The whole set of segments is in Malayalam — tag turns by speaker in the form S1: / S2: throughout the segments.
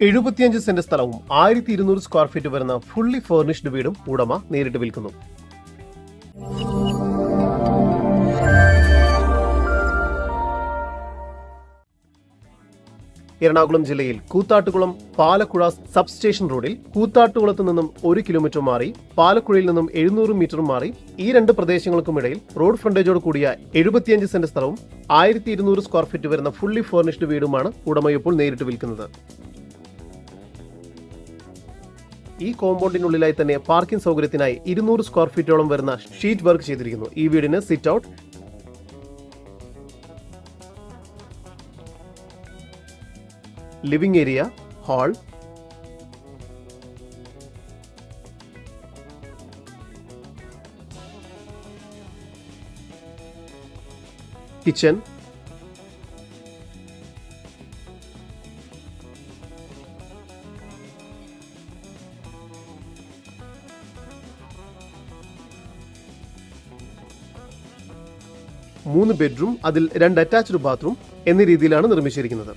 S1: എഴുപത്തിയഞ്ച് സെന്റ് സ്ഥലവും ആയിരത്തി ഇരുന്നൂറ് സ്ക്വയർ ഫീറ്റ് വരുന്ന ഫുള്ളി ഫേർണിഷ്ഡ് വീടും ഉടമ നേരിട്ട് വിൽക്കുന്നു. എറണാകുളം ജില്ലയിൽ കൂത്താട്ടുകുളം പാലക്കുഴ സബ് സ്റ്റേഷൻ റോഡിൽ കൂത്താട്ടുകുളത്ത് നിന്നും ഒരു കിലോമീറ്റർ മാറി പാലക്കുഴയിൽ നിന്നും എഴുന്നൂറ് മീറ്റർ മാറി ഈ രണ്ട് പ്രദേശങ്ങൾക്കുമിടയിൽ റോഡ് ഫ്രണ്ടേജോട് കൂടിയ എഴുപത്തിയഞ്ച് സെന്റ് സ്ഥലവും ആയിരത്തി ഇരുന്നൂറ് സ്ക്വയർ ഫീറ്റ് വരുന്ന ഫുള്ളി ഫേർണിഷ്ഡ് വീടുമാണ് ഉടമ ഇപ്പോൾ നേരിട്ട് വിൽക്കുന്നത്. ഈ കോമ്പൗണ്ടിനുള്ളിലായി തന്നെ പാർക്കിംഗ് സൗകര്യത്തിനായി ഇരുന്നൂറ് സ്ക്വയർ ഫീറ്റോളം വരുന്ന ഷീറ്റ് വർക്ക് ചെയ്തിരിക്കുന്നു. ഈ വീടിന് sit out living area hall kitchen മൂന്ന് ബെഡ്റൂം അതിൽ രണ്ട് അറ്റാച്ച്ഡ് ബാത്റൂം എന്നീ രീതിയിലാണ് നിർമ്മിച്ചിരിക്കുന്നത്.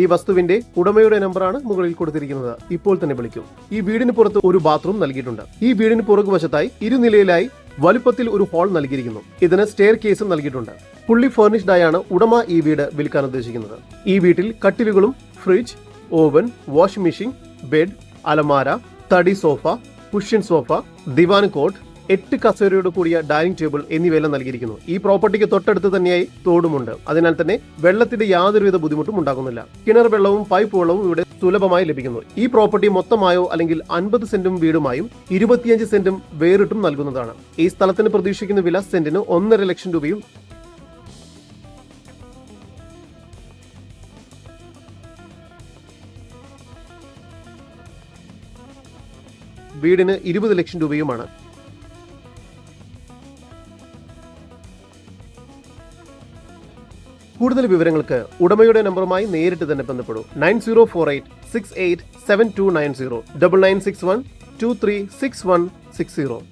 S1: ഈ വസ്തുവിന്റെ ഉടമയുടെ നമ്പറാണ് മുകളിൽ കൊടുത്തിരിക്കുന്നത്. ഇപ്പോൾ തന്നെ വിളിക്കും. ഈ വീടിന് പുറത്ത് ഒരു ബാത്റൂം നൽകിയിട്ടുണ്ട്. ഈ വീടിന് പുറകുവശത്തായി ഇരുനിലയിലായി വലുപ്പത്തിൽ ഒരു ഹാൾ നൽകിയിരിക്കുന്നു. ഇതിന് സ്റ്റെയർ കേസും നൽകിയിട്ടുണ്ട്. ഫുള്ളി ഫർണിഷ്ഡായാണ് ഉടമ ഈ വീട് വിൽക്കാൻ ഉദ്ദേശിക്കുന്നത്. ഈ വീട്ടിൽ കട്ടിലുകളും fridge oven washing machine bed അലമാര തടി സോഫ കുഷ്യൻ സോഫ ദിവാൻ കോട്ട് എട്ട് കസേരയോട് കൂടിയ ഡൈനിങ് ടേബിൾ എന്നിവയെല്ലാം നൽകിയിരിക്കുന്നു. ഈ പ്രോപ്പർട്ടിക്ക് തൊട്ടടുത്ത് തന്നെയായി തോടുമുണ്ട്. അതിനാൽ തന്നെ വെള്ളത്തിന്റെ യാതൊരുവിധ ബുദ്ധിമുട്ടും ഉണ്ടാകുന്നില്ല കിണർ വെള്ളവും പൈപ്പ് വെള്ളവും ഇവിടെ സുലഭമായി ലഭിക്കുന്നു. ഈ പ്രോപ്പർട്ടി മൊത്തമായോ അല്ലെങ്കിൽ അൻപത് സെന്റും വീടുമായും ഇരുപത്തിയഞ്ച് സെന്റും വേറിട്ടും നൽകുന്നതാണ്. ഈ സ്ഥലത്തിന് പ്രതീക്ഷിക്കുന്ന വില സെന്റിന് ഒന്നര ലക്ഷം രൂപയും വീടിന് ഇരുപത് ലക്ഷം രൂപയുമാണ്. കൂടുതൽ വിവരങ്ങൾക്ക് ഉടമയുടെ നമ്പറുമായി നേരിട്ട് തന്നെ ബന്ധപ്പെടൂ. Nine zero four eight six eight seven two nine zero double nine six one two three six one six zero.